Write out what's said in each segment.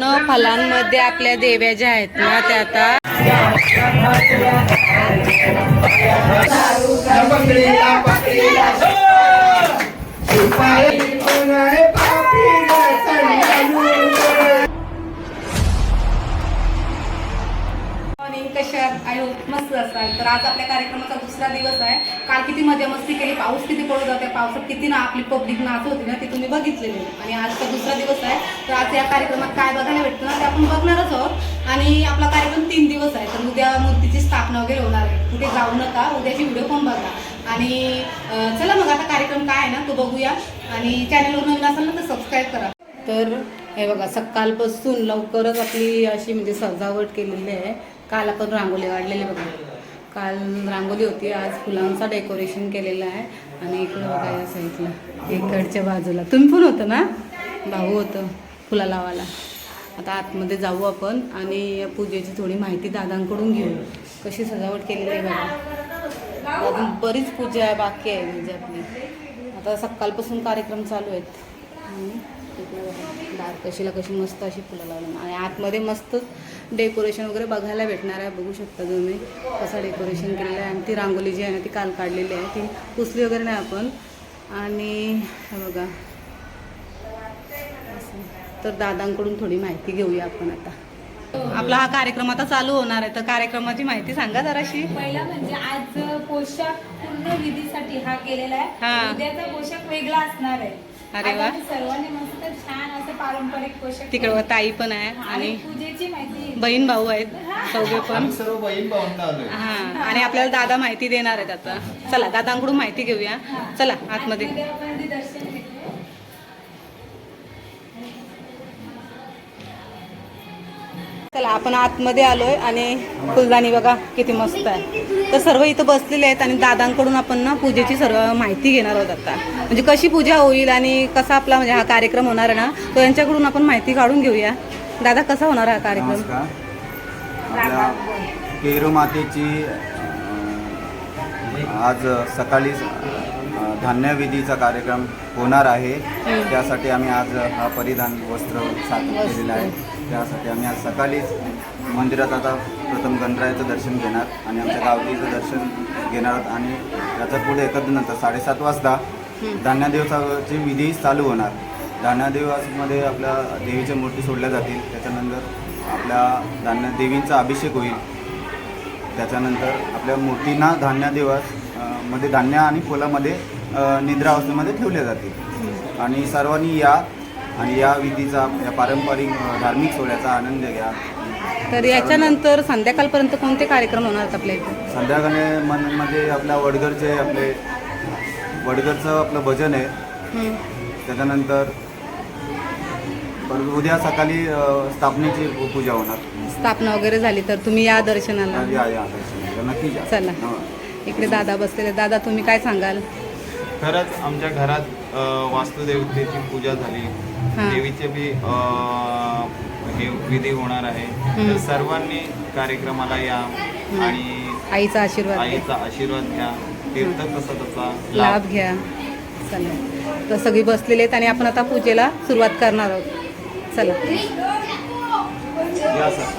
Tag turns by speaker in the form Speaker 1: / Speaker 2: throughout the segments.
Speaker 1: पूर्ण फलांमध्ये आपल्या देव्या ज्या आहेत ना त्या आता
Speaker 2: मॉर्निंग आय होप मस्त असाल तर आज आपल्या कार्यक्रमाचा दुसरा दिवस आहे. काल किती मजा मस्ती केली. पाऊस किती पडत होता पावसात किती ना आपली पब्लिक नाच होती ना ती तुम्ही बघितलेली. आणि आजचा दुसरा दिवस आहे. तर आज या कार्यक्रमात काय बघायला भेटतं ना ते आपण बघणारच आहोत. आणि आपला कार्यक्रम तीन दिवस आहे. तर उद्या मूर्तीची स्थापना वगैरे होणार आहे. कुठे जाऊ नका उद्याची व्हिडिओ पण बघा. आणि चला मग आता कार्यक्रम काय आहे ना तो बघूया. आणि चॅनलवर नवीन असाल ना तर सबस्क्राईब करा.
Speaker 1: तर हे बघा सकाळपासून लवकरच आपली अशी म्हणजे सजावट केलेली आहे. काल आपण रांगोली काढलेली बघा. काल रांगोली होती आज फुलांचा डेकोरेशन केलेलं आहे. आणि इकडं बघा या साईडला इकडच्या बाजूला. तुम्ही पण होतं ना? भाऊ होतं फुला लावायला. आता आतमध्ये जाऊ आपण आणि पूजेची थोडी माहिती दादांकडून घेऊ. कशी सजावट केलेली आहे बघा. अजून बरीच पूजा आहे बाकी आहे म्हणजे आपली. आता सकाळपासून कार्यक्रम चालू आहेत. बघा, दारकशीला कशी मस्त अशी फुलं लावली आणि आतमध्ये मस्त डेकोरेशन वगैरे बघायला भेटणार आहे. बघू शकता तुम्ही कसं डेकोरेशन केलेलं आहे. आणि ती रांगोली जी आहे ना ती काल काढलेली आहे. ती पुसली वगैरे नाही आपण. आणि बघा. तर दादांकडून थोडी माहिती घेऊया आपण आता. आपला हा कार्यक्रम आता चालू होणार आहे. तर कार्यक्रमाची माहिती सांगा जराशी.
Speaker 3: पहिला म्हणजे आज पोशाख पूर्ण विधीसाठी हा केलेला. आहे. उद्याचा पोशाख वेगळा असणार आहे.
Speaker 1: अरे वा.
Speaker 3: सर्वांनी मस्त छान असं पारंपरिक पोशाख
Speaker 1: तिकडं. ताई पण आहे
Speaker 3: आणि
Speaker 1: आणि
Speaker 3: पूजेची माहिती.
Speaker 1: बहीण भाऊ आहेत चौघे पण.
Speaker 4: सर्व बहीण आलोय.
Speaker 1: हा आणि आपल्याला दादा माहिती देणार आहेत आता. चला दादांकडून माहिती घेऊया. चला आतमध्ये. चला आपण आतमध्ये आलोय आणि फुलदाणी बघा किती मस्त आहे. तर सर्व इथं बसलेले आहेत आणि दादांकडून आपण ना पूजेची सर्व माहिती घेणार आहोत आता. म्हणजे कशी पूजा होईल आणि कसा आपला म्हणजे हा कार्यक्रम होणार आहे ना तो यांच्याकडून आपण माहिती काढून घेऊया. दादा कसा होणार हा कार्यक्रम?
Speaker 4: केरू मातेची आज सकाळी अं, धान्य विधीचा कार्यक्रम होणार आहे. त्यासाठी आम्ही आज हा परिधान वस्त्र केलेलं आहे. त्यासाठी आम्ही आज सकाळीच मंदिरात आता प्रथम गणरायाचं दर्शन घेणार आणि आमच्या गावतीचं दर्शन घेणार आणि त्याचं पुढे नंतर साडेसात वाजता धान्यादेवसाची विधी चालू होणार. धान्य आपल्या देवीच्या मूर्ती सोडल्या जातील. त्याच्यानंतर आपल्या धान्यदेवींचा अभिषेक होईल. त्याच्यानंतर आपल्या मूर्तींना धान्यादेवासमध्ये धान्य आणि फुलामध्ये निद्रावस्थेमध्ये ठेवल्या जातील. आणि सर्वांनी या आणि या विधीचा या पारंपरिक धार्मिक सोहळ्याचा आनंद घ्या
Speaker 1: तर याच्यानंतर संध्याकाळपर्यंत कोणते कार्यक्रम होणार आहेत आपल्या इथे
Speaker 4: संध्याकाळी मन म्हणजे आपल्या वडगरचे आपले वडगरचं आपलं भजन आहे. त्याच्यानंतर उद्या सकाळी स्थापनेची पूजा होणार
Speaker 1: स्थापना वगैरे झाली तर तुम्ही या दर्शनाला
Speaker 4: या या दर्शनाला. नक्की या
Speaker 1: चला.
Speaker 4: हो.
Speaker 1: इकडे दादा बसलेले दादा तुम्ही काय सांगाल
Speaker 5: खरंच आमच्या घरात वास्तुदेवतेची पूजा झाली
Speaker 1: हां.
Speaker 5: देवीचे बी हे विधी होणार आहे. तर सर्वांनी कार्यक्रमाला या आणि
Speaker 1: आईचा आशीर्वाद.
Speaker 5: आईचा आशीर्वाद घ्या. तीर्थ तसा तसा
Speaker 1: लाभ. घ्या. चला. तर सगळी बसलेली आहेत आणि आपण आता पूजेला सुरुवात करणार आहोत. चला.
Speaker 5: या सर.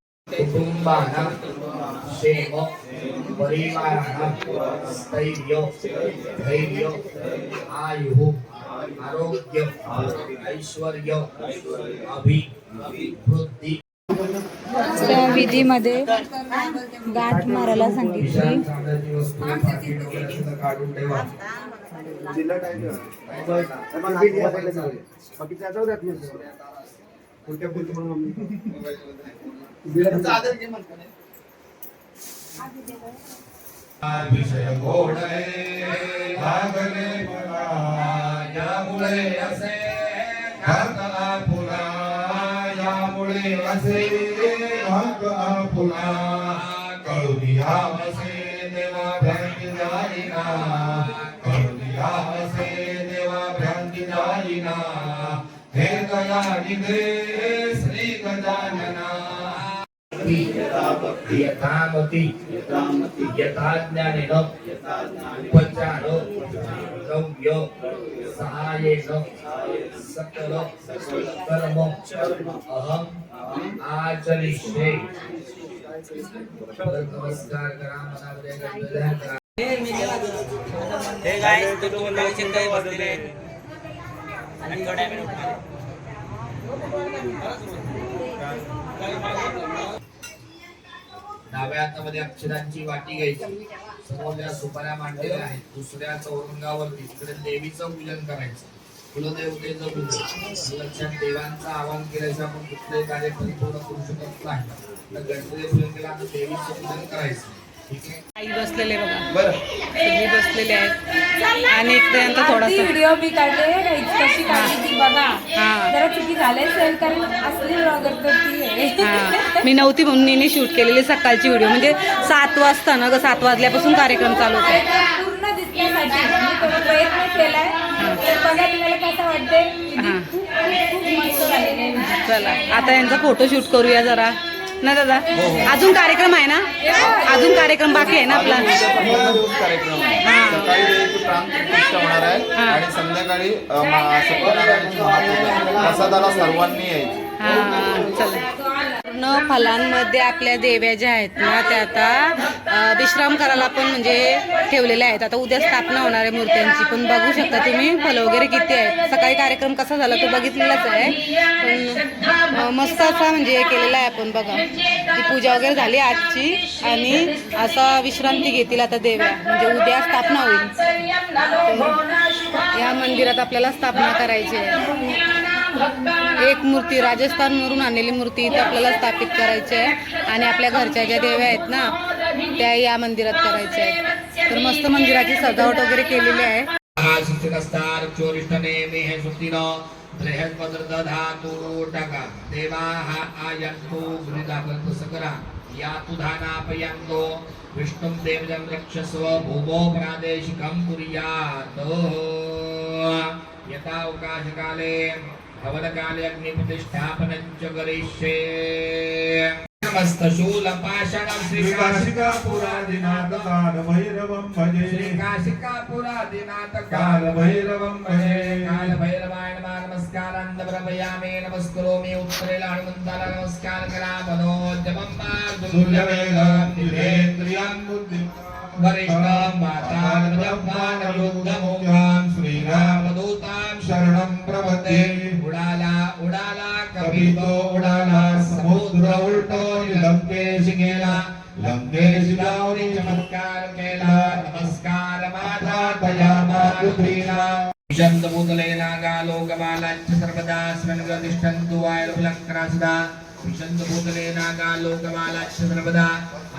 Speaker 6: कुटुंबानां क्षेम परिवाराणां स्थैर्य धैर्य आयुः आरोग्य ऐश्वर्य अभिवृद्धी।
Speaker 3: त्या विधीमध्ये गाठ मारायला सांगितली.
Speaker 6: पाकिट वगैरे सुद्धा काढून ठेवा विषय मला यामुळे असे घातला फुला यामुळे असे घातला फुला कळून यावसे देवा भ्रांती जाईना. निधे श्री गजानना। यथामती यथा ज्ञानेन उपचार गव्य सहायेन सकल कर्म अहम आचरिष्ये। नमस्कार करा मनामध्ये
Speaker 7: हे तुम्ही बसलेले. आणि थोड्या वेळ
Speaker 6: डाव्या हातामध्ये अक्षरांची वाटी घ्यायची. समोरल्या सुपाऱ्या मांडलेल्या आहेत. दुसऱ्या चौरंगावरती तिकडे देवीचं पूजन करायचं. कुलदेवतेचं पूजन. लक्षात देवांचं आवाहन केल्याशिवाय आपण कुठलंही कार्य परिपूर्ण करू शकत नाही. तर गणपती पूजन केला आता देवीचं पूजन करायचं.
Speaker 1: आई बसलेले बघा. सगळी बसलेले आहेत. आणि इकडे यांचा थोडासा
Speaker 3: व्हिडिओ मी काढले कशी काढली ती बघा. जरा चुकी झाले कारण असली ब्लॉगर तर ती आहे.
Speaker 1: हा. मी नव्हती म्हणून मी शूट केलेली सकाळची व्हिडिओ म्हणजे सात वाजता ना ग सात वाजल्यापासून कार्यक्रम चालू होता.
Speaker 3: पूर्ण दिसण्यासाठी मी प्रयत्न केलाय. तर बघा तुम्हाला कसं वाटतंय. खूप खूप मस्त झालेलं आहे.
Speaker 1: चला आता यांचा फोटो शूट करूया जरा. ना दादा? अजून कार्यक्रम आहे ना? अजून कार्यक्रम बाकी आहे ना आपला?
Speaker 5: कार्यक्रम आहे. सकाळी देवीची प्राणप्रतिष्ठा होणार आहे. आणि संध्याकाळी प्रसादाला सर्वांनी यायची.
Speaker 1: हा चला. पूर्ण फलांमध्ये आपल्या देव्या ज्या आहेत ना त्या आता विश्राम करायला पण म्हणजे ठेवलेल्या आहेत. आता उद्या स्थापना होणार आहे मूर्त्यांची. पण बघू शकता तुम्ही फलं वगैरे किती आहेत. सकाळी कार्यक्रम कसा झाला तो बघितलेलाच आहे. पण मस्त असा म्हणजे हे केलेला आहे आपण बघा. ती पूजा वगैरे झाली आजची आणि असा विश्रांती घेतील आता देव्या. म्हणजे उद्या स्थापना होईल. या मंदिरात आपल्याला स्थापना करायची आहे. एक मूर्ती राजस्थानवरून आणलेली मूर्ती इथे आपल्याला स्थापित करायची आहे. आणि आपल्या घरच्या ज्या देव्या आहेत ना त्या या मंदिरात करायच्या आहेत. तर मस्त मंदिराची सजावट वगैरे केलेली आहे.
Speaker 6: शिष्टकस्तार चोरिष्टने मेह सुप्तिनो बृहस्पत्र धातु टका देवाः आयन्तु गृहीताकल्प सकरा या तु धानापयन्तो विष्णुं देवजं रक्षस्व भूमो प्रादेशिकं कुर्यात् यथावकाशकाले भवनकाले अग्निप्रतिष्ठापनं च करिष्ये नमस्तशूलपाषाणं
Speaker 8: श्रीकाशिकापुरादिनाथ कालभैरवं भजे
Speaker 6: श्रीकाशिकापुरादिनाथ
Speaker 8: कालभैरवं भजे
Speaker 6: कालभैरवाय नमः नमस्कारान् प्रभयामि नमस्करोमि हनुमन्ताला नमस्कार करा मनोजमं
Speaker 8: सूर्यवेगं जितेन्द्रियं बुद्धिं
Speaker 6: वरिष्ठं मातानुजम्मानरुद्धमुखां
Speaker 8: श्रीरामदूतां शरणं प्रपद्ये
Speaker 6: उडाला उडाला
Speaker 8: कवितो उडाला। గురవుటోని లంకేశి కేల లంకేశి లావుని
Speaker 6: చమత్కార కేల నమస్కార మాధాతయా
Speaker 8: మాతృప్రీణ విషందభూతలైనాగాలోకమాలాంచ
Speaker 6: సర్వదా స్మనుగతిష్టంతు వాయుర్లక్రా సదా విషందభూతలైనాగాలోకమాలాంచ సర్వదా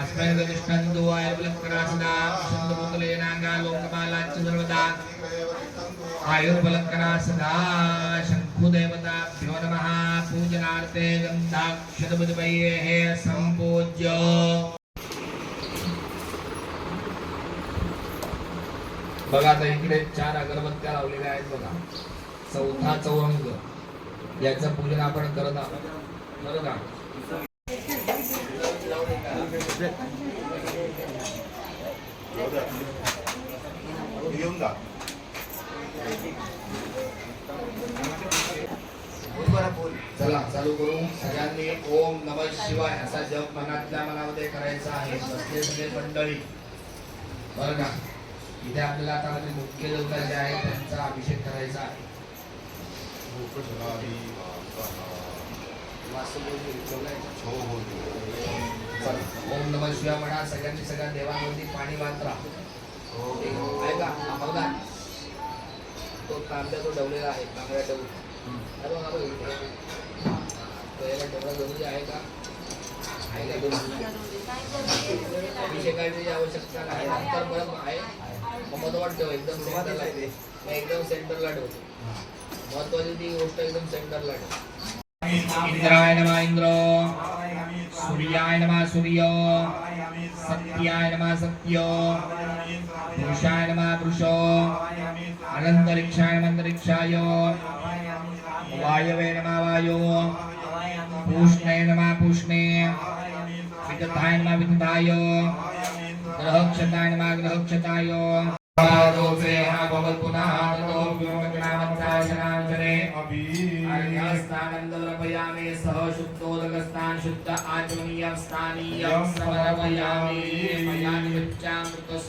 Speaker 6: అస్మనుగతిష్టంతు వాయుర్లక్రా సదా విషందభూతలైనాగాలోకమాలాంచ సర్వదా ఆయుర్బలక్రా सर्वदा अस्मैर्गतिष्ठन्तु नमः। पूजनार्थे सम्पूज्य। बघा आता इकडे चार अगरबत्त्या लावलेल्या आहेत बघा. चौथा चौरंग याचं पूजन आपण करत आहोत. बरं का
Speaker 8: घेऊन जा
Speaker 6: चला करू सगळ्यांनी ओम नम शिवाय असा जप मनातल्या मनामध्ये करायचा आहे. बसले सगळे मंडळी बरं का? इथे आपल्याला आता म्हणजे मुख्य देवता जे आहेत त्यांचा अभिषेक करायचा आहे. वासुदेव विठ्ठलाय. चला, ओम नम शिवाय म्हणा सगळ्यांनी सगळ्या देवांवरती पाणी मात्रा ऐका हा तो तांब्या तो डवलेला आहे तांबड्या डबू अरे बघा बघ इथे. तो याला डबडा जरुरी आहे का? आहे का दोन अभिषेकाची आवश्यकता नाही नंतर परत आहे. मग मधोमध ठेव एकदम सेंटरला मग एकदम सेंटरला ठेव महत्वाची ती गोष्ट एकदम सेंटरला ठेव. इंद्राय नमः इंद्र सूर्याय नमः सूर्य सत्याय नमः सत्य पुरुषाय नमः पुरुष अनंतरिक्षाय नमः अंतरिक्षाय वायवे नमः वायो पूष्णे नमः पूष्णे विदताय नमः विदताय ग्रहक्षताय नमः ग्रहक्षताय दोषे भवत् पुनः ततो सह शुद्धोदकस्नान शुद्ध आचमनीयं स्नानीयं समर्पयामि मया फक्त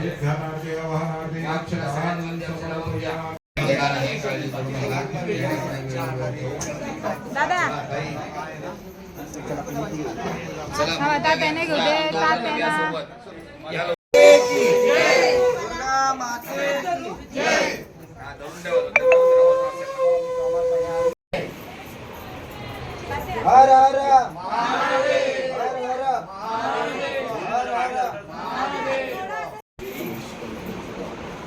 Speaker 6: जेंट्स सेवा
Speaker 3: दादा. हा, तात्याने घेऊ दे. तात्याला
Speaker 4: हर हर हर हर हर हर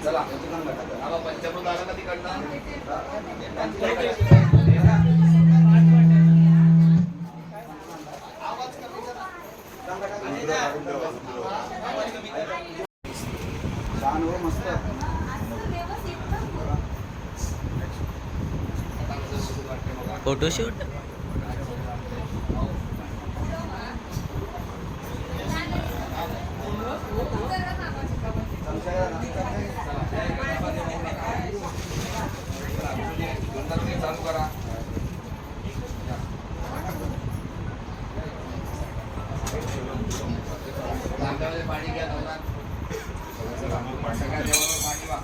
Speaker 6: चला तिकडनं
Speaker 4: छान हो मस्त
Speaker 7: फोटोशूट
Speaker 6: चालू करा तांब्यामध्ये पाणी घ्या नवनाथ सगळ्या देवाला पाणी वा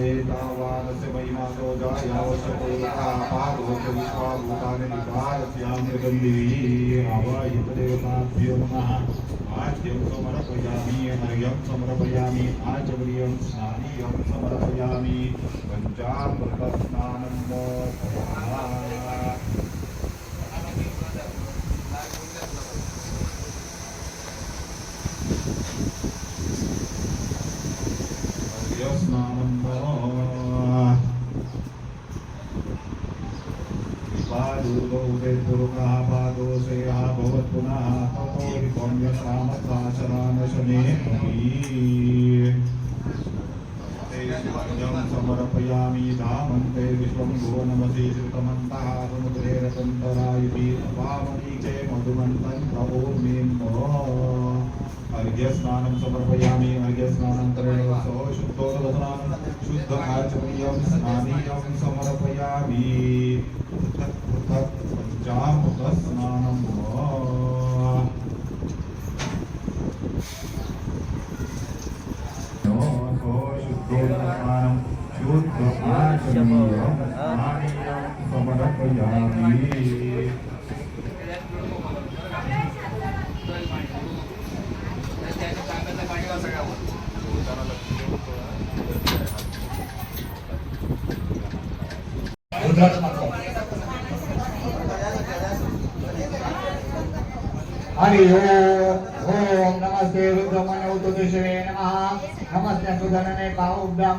Speaker 8: एतावानस्य महिमानो जायावशकोतापादोष विश्वाभूतानि निपादस्यामृगन्धिः आवायतदेवताभ्यो नमः। आद्यं समर्पयामि अर्घ्यं समर्पयामि आचमनीयं स्नानीयं समर्पयामि। पञ्चामृतस्नानं कुर्मः विपम्यसामसाचरानशने शिवज्ञं समर्पयामि धामन्ते विश्वं भुवनमसि श्रुतमन्तः समुद्रे रतन्तरायुधि पावनीचे मधुमन्तं प्रभोर्मिन्दो अर्घ्यस्नानं समर्पयामि अर्घ्यस्नानन्तरेण सह शुद्धोदस्नानं शुद्ध आचमनीयं स्नानीयं समर्पयामि पृथक् पृथक् पञ्चामृतस्नानं भव शुद्ध आचमनीयं स्नानीयं समर्पयामि
Speaker 6: त्याच्या तांब्यातलं पाणी वा सगळ्यावर
Speaker 9: हरि ओम ओम नमस्ते रुद्रमण उतुदेशवे नमः नमस्ते सुधनने पाहुभ्याम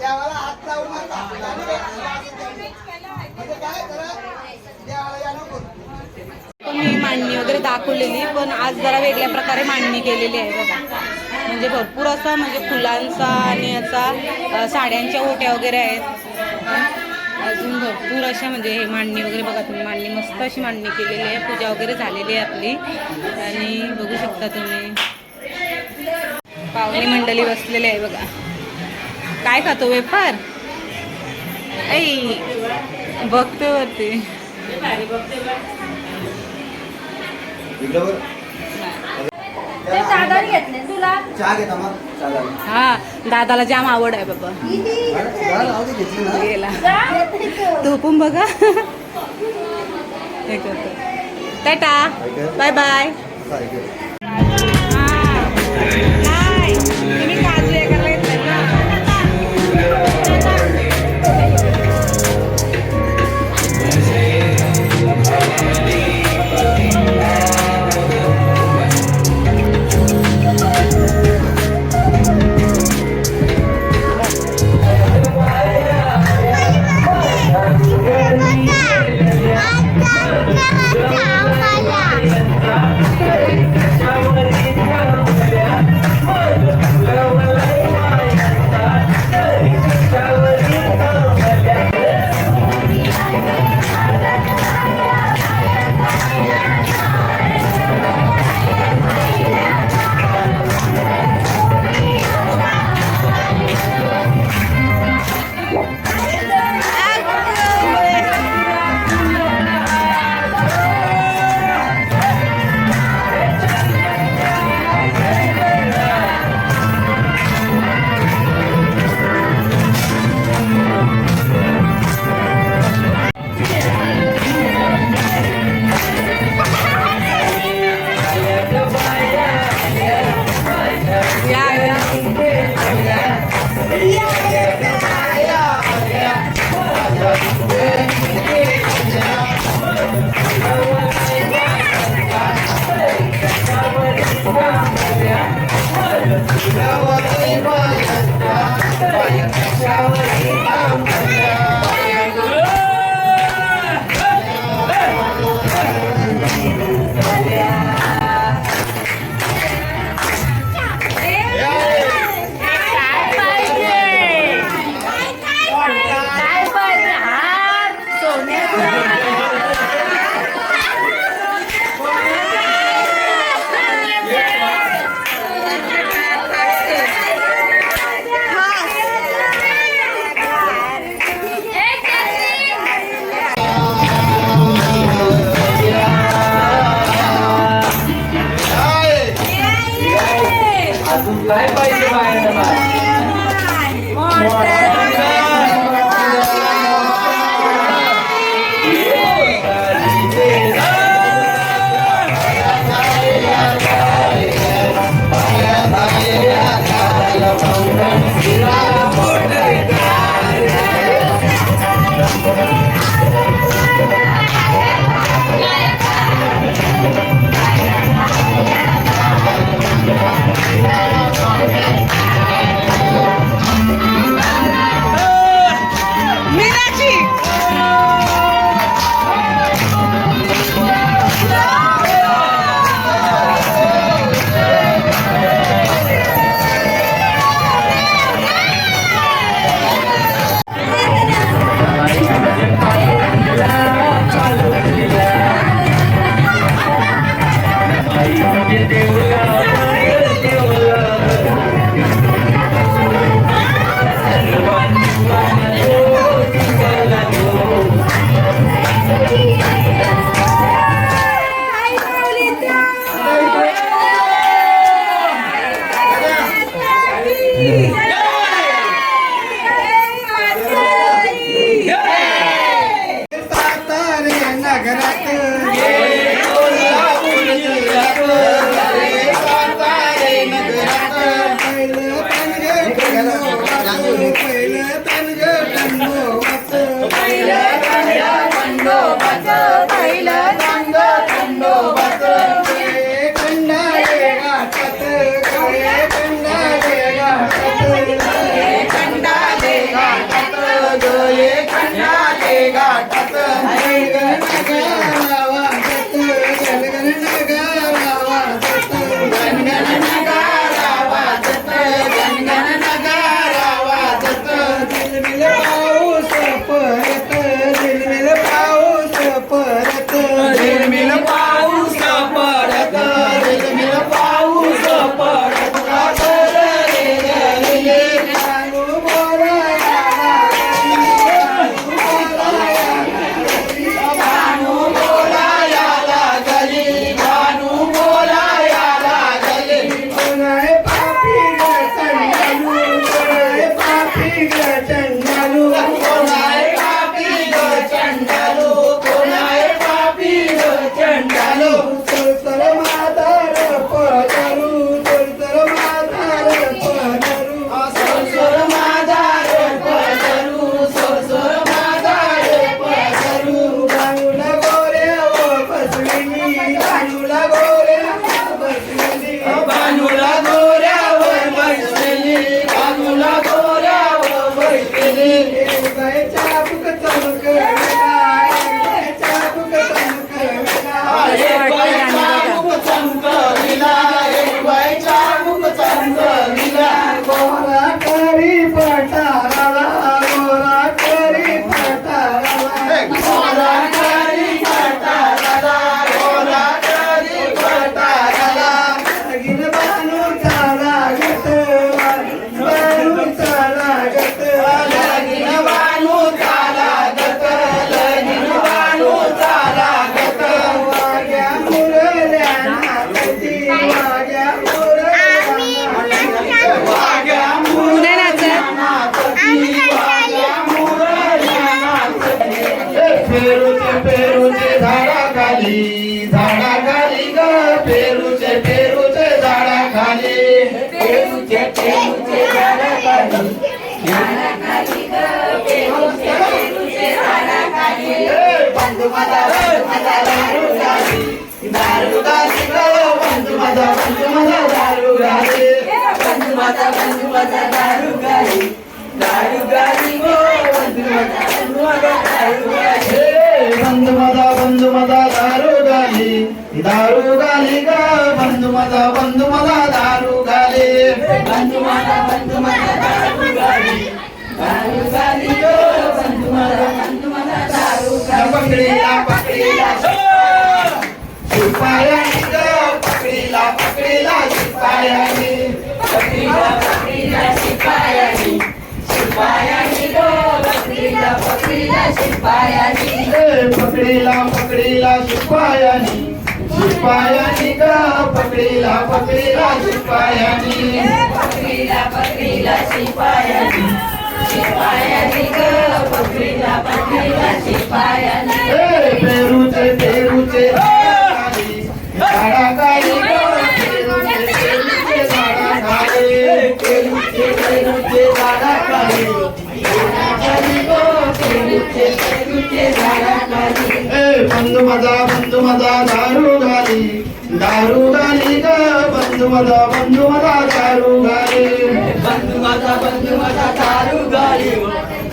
Speaker 9: देवाला हात लावू नका. म्हणजे काय करा? देवाला या नको.
Speaker 1: मी मांडणी वगैरे दाखवलेली पण आज जरा वेगळ्या प्रकारे मांडणी केलेली आहे बघा. म्हणजे भरपूर असा म्हणजे फुलांचा आणि याचा साड्यांच्या ओट्या वगैरे आहेत. अजून भरपूर अशा म्हणजे हे मांडणी वगैरे बघा तुम्ही. मांडणी मस्त अशी मांडणी केलेली आहे. पूजा वगैरे झालेली आहे आपली. आणि बघू शकता तुम्ही. पाहुणे मंडळी बसलेले आहे बघा. काय खातो वेफर?
Speaker 10: ऐ बघते वरती.
Speaker 3: ते
Speaker 10: हा दादाला जाम आवड आहे बाबा. गेला. तू पण बघा. हे करतो. टाटा.
Speaker 9: Bye bye. बंधू माझा बंधू माझा दारू गाली दारू गाली ग बंधू माझा बंधू माझा दारू गाली बंधू माझा बंधू माझा दारू गाली दारू पकडीला पकडीला शिपायानी. शिपायानी ग पकडीला पकडीला शिपायानी. पकडीला पकडीला शिपायानी शिपायानी ग पकडीला पकडीला शिपायानी पेरूचे पेरूचे झाडाखाली बंधू मजा बंधू मजा दारू घाली दारू घाली ग बंधू मजा बंधू मजा दारू घाली बंधू मजा बंधू मजा दारू घाली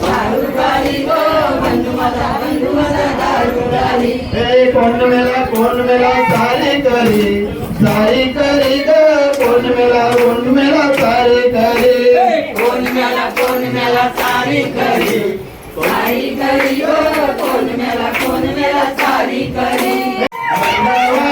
Speaker 9: दारू घाली ग बंधू बंधू दारू घाली ए कोण मेला सारी करी. सारी करी ग कोण मेला सारी करी. कोण मेला कोण मेला सारी करी. सारी करी ग मेला कोण मेला सारी करी.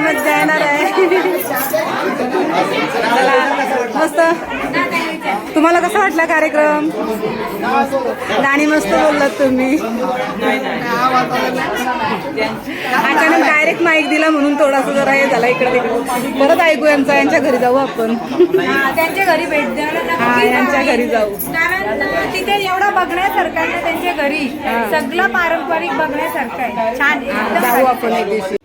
Speaker 3: मजा येणार आहे. मस्त. तुम्हाला कसा वाटला कार्यक्रम? गाणी मस्त बोललात तुम्ही. अचानक डायरेक्ट माईक दिला म्हणून थोडासा जरा हे झाला इकडे तिकडे परत ऐकू यांचा यांच्या घरी जाऊ आपण.
Speaker 1: त्यांच्या घरी भेट
Speaker 3: हा यांच्या घरी जाऊ.
Speaker 1: कारण तिथे एवढं बघण्यासारखं त्यांच्या घरी. सगळं पारंपरिक बघण्यासारखं आहे. छान
Speaker 3: जाऊ आपण एक दिवशी.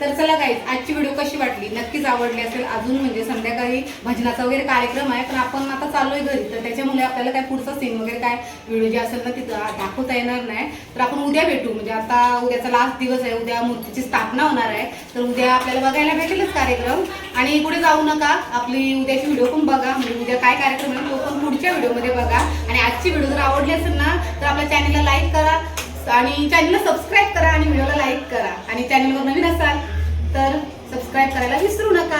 Speaker 1: तर चला काय आजची व्हिडिओ कशी वाटली? नक्कीच आवडली असेल. अजून म्हणजे संध्याकाळी भजनाचा वगैरे कार्यक्रम आहे पण आपण आता चाललोय घरी. तर त्याच्यामुळे आपल्याला काय पुढचा सीन वगैरे काय व्हिडिओ जे असेल ना तिथं दाखवता येणार नाही. तर आपण उद्या भेटू. म्हणजे आता उद्याचा लास्ट दिवस आहे. उद्या मूर्तीची स्थापना होणार आहे. तर उद्या आपल्याला बघायला भेटेलच कार्यक्रम. आणि पुढे जाऊ नका. आपली उद्याची व्हिडिओ पण बघा. म्हणजे उद्या काय कार्यक्रम आहे तो पण पुढच्या व्हिडिओमध्ये बघा. आणि आजची व्हिडिओ जर आवडली असेल ना तर आपल्या चॅनलला लाईक करा. आणि चॅनलला सबस्क्राईब करा आणि व्हिडिओला लाईक करा. आणि चॅनलवर नवीन असाल तर सबस्क्राईब करायला विसरू नका.